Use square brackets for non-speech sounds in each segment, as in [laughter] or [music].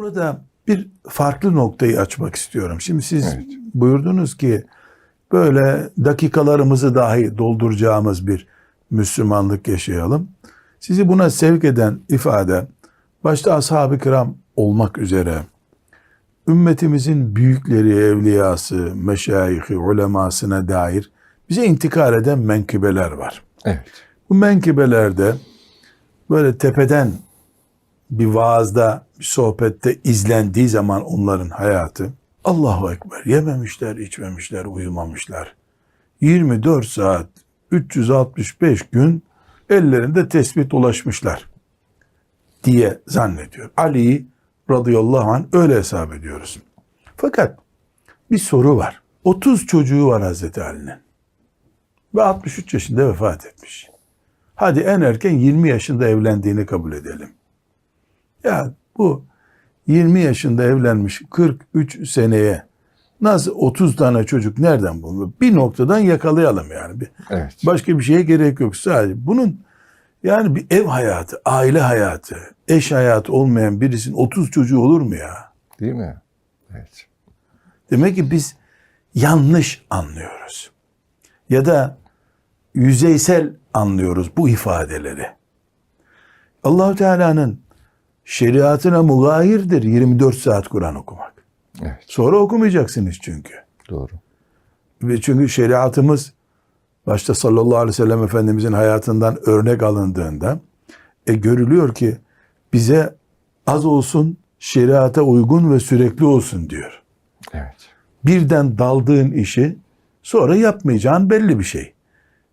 Burada bir farklı noktayı açmak istiyorum. Şimdi siz Evet. buyurdunuz ki böyle dakikalarımızı dahi dolduracağımız bir Müslümanlık yaşayalım. Sizi buna sevk eden ifade başta ashab-ı kiram olmak üzere ümmetimizin büyükleri, evliyası, meşayihi, ulemasına dair bize intikal eden menkıbeler var. Evet. Bu menkıbelerde böyle tepeden bir vaazda, bir sohbette izlendiği zaman onların hayatı Allahu Ekber yememişler, içmemişler, uyumamışlar. 24 saat, 365 gün ellerinde tesbih dolaşmışlar diye zannediyor. Ali radıyallahu anh öyle hesap ediyoruz. Fakat bir soru var. 30 çocuğu var Hazreti Ali'nin. Ve 63 yaşında vefat etmiş. Hadi en erken 20 yaşında evlendiğini kabul edelim. Ya bu 20 yaşında evlenmiş 43 seneye nasıl 30 tane çocuk nereden bulunur? Bir noktadan yakalayalım yani. Bir, Evet. başka bir şeye gerek yok. Sadece bunun yani bir ev hayatı, aile hayatı, eş hayatı olmayan birisinin 30 çocuğu olur mu ya? Değil mi? Evet. Demek ki biz yanlış anlıyoruz. Ya da yüzeysel anlıyoruz bu ifadeleri. Allahu Teala'nın şeriatına mugayirdir 24 saat Kur'an okumak. Evet. Sonra okumayacaksınız çünkü. Doğru. Ve çünkü şeriatımız başta sallallahu aleyhi ve sellem Efendimizin hayatından örnek alındığında e, görülüyor ki bize az olsun şeriata uygun ve sürekli olsun diyor. Evet. birden daldığın işi sonra yapmayacağın belli bir şey.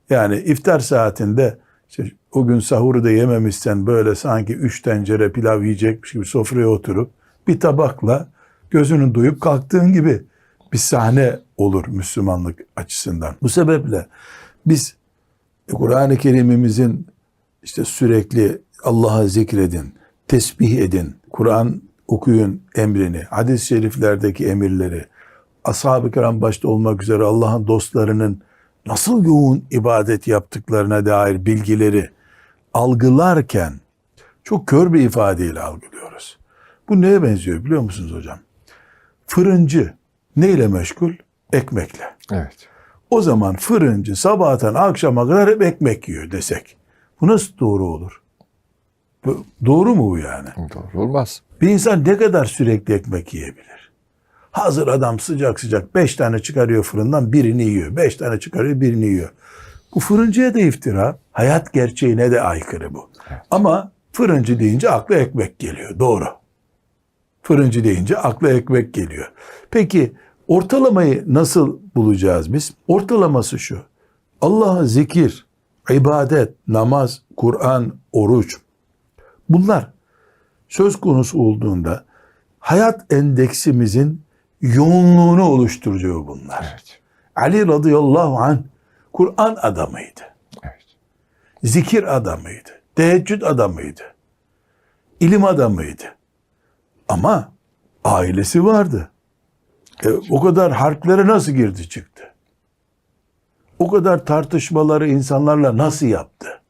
Yani iftar saatinde işte o gün sahuru da yememişsen böyle sanki üç tencere pilav yiyecekmiş gibi sofraya oturup bir tabakla gözünün doyup kalktığın gibi bir sahne olur Müslümanlık açısından. Bu sebeple biz Kur'an-ı Kerim'imizin işte sürekli Allah'a zikredin, tesbih edin, Kur'an okuyun emrini, hadis-i şeriflerdeki emirleri, ashab-ı kiram başta olmak üzere Allah'ın dostlarının nasıl yoğun ibadet yaptıklarına dair bilgileri algılarken çok kör bir ifadeyle algılıyoruz. Bu neye benziyor biliyor musunuz hocam? Fırıncı neyle meşgul? Ekmekle. Evet. O zaman fırıncı sabahtan akşama kadar hep ekmek yiyor desek. Bu nasıl doğru olur? Bu, doğru mu bu yani? Doğru olmaz. Bir insan ne kadar sürekli ekmek yiyebilir? Hazır adam sıcak sıcak beş tane çıkarıyor fırından birini yiyor. Beş tane çıkarıyor birini yiyor. Bu fırıncıya da iftira. Hayat gerçeğine de aykırı bu. Ama fırıncı deyince akla ekmek geliyor. Doğru. Fırıncı deyince akla ekmek geliyor. Peki ortalamayı nasıl bulacağız biz? Ortalaması şu. Allah'a zikir, ibadet, namaz, Kur'an, oruç. Bunlar söz konusu olduğunda hayat endeksimizin yoğunluğunu oluşturuyor bunlar. Evet. Ali radıyallahu anh Kur'an adamıydı. Zikir adamıydı. Teheccüd adamıydı. ilim adamıydı. Ama ailesi vardı. E, o kadar harplere nasıl girdi çıktı? O kadar tartışmaları insanlarla nasıl yaptı?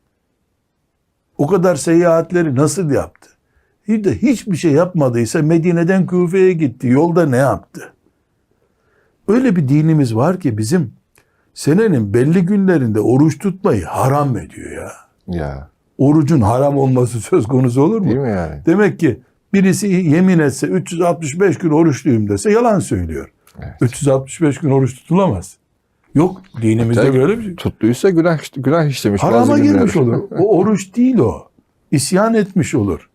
O kadar seyahatleri nasıl yaptı? Bir de hiçbir şey yapmadıysa Medine'den Küfe'ye gitti. Yolda ne yaptı? Öyle bir dinimiz var ki bizim senenin belli günlerinde oruç tutmayı haram ediyor ya. Ya. Orucun haram olması söz konusu olur mu? Değil mi yani? Demek ki birisi yemin etse 365 gün oruçluyum dese yalan söylüyor. Evet. 365 gün oruç tutulamaz. Yok dinimizde Hatta böyle bir şey. Tuttuysa günah, günah işlemiş. Harama girmiş olur. O [laughs] oruç değil o. İsyan etmiş olur.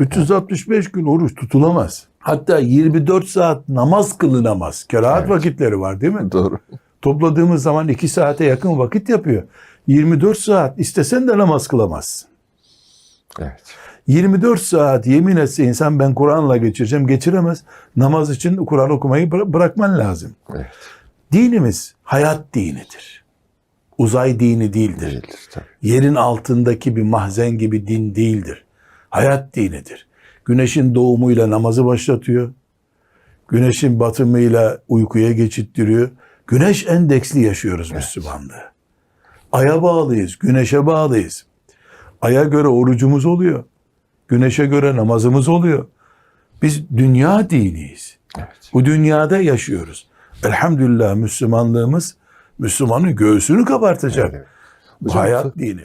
365 gün oruç tutulamaz. Hatta 24 saat namaz kılınamaz. Kerahat Evet. vakitleri var değil mi? Doğru. Topladığımız zaman 2 saate yakın vakit yapıyor. 24 saat istesen de namaz kılamazsın. Evet. 24 saat yemin etse insan ben Kur'an'la geçireceğim geçiremez. Namaz için Kur'an okumayı bıra- bırakman lazım. Evet. Dinimiz hayat dinidir. Uzay dini değildir. Değildir tabii. Yerin altındaki bir mahzen gibi din değildir. Hayat dinidir. Güneşin doğumuyla namazı başlatıyor. Güneşin batımıyla uykuya geçittiriyor. Güneş endeksli yaşıyoruz Müslümanlığı. Aya bağlıyız, güneşe bağlıyız. Aya göre orucumuz oluyor. Güneşe göre namazımız oluyor. Biz dünya diniyiz. Evet. Bu dünyada yaşıyoruz. Elhamdülillah Müslümanlığımız Müslümanın göğsünü kabartacak. Evet. Bu hayat dini.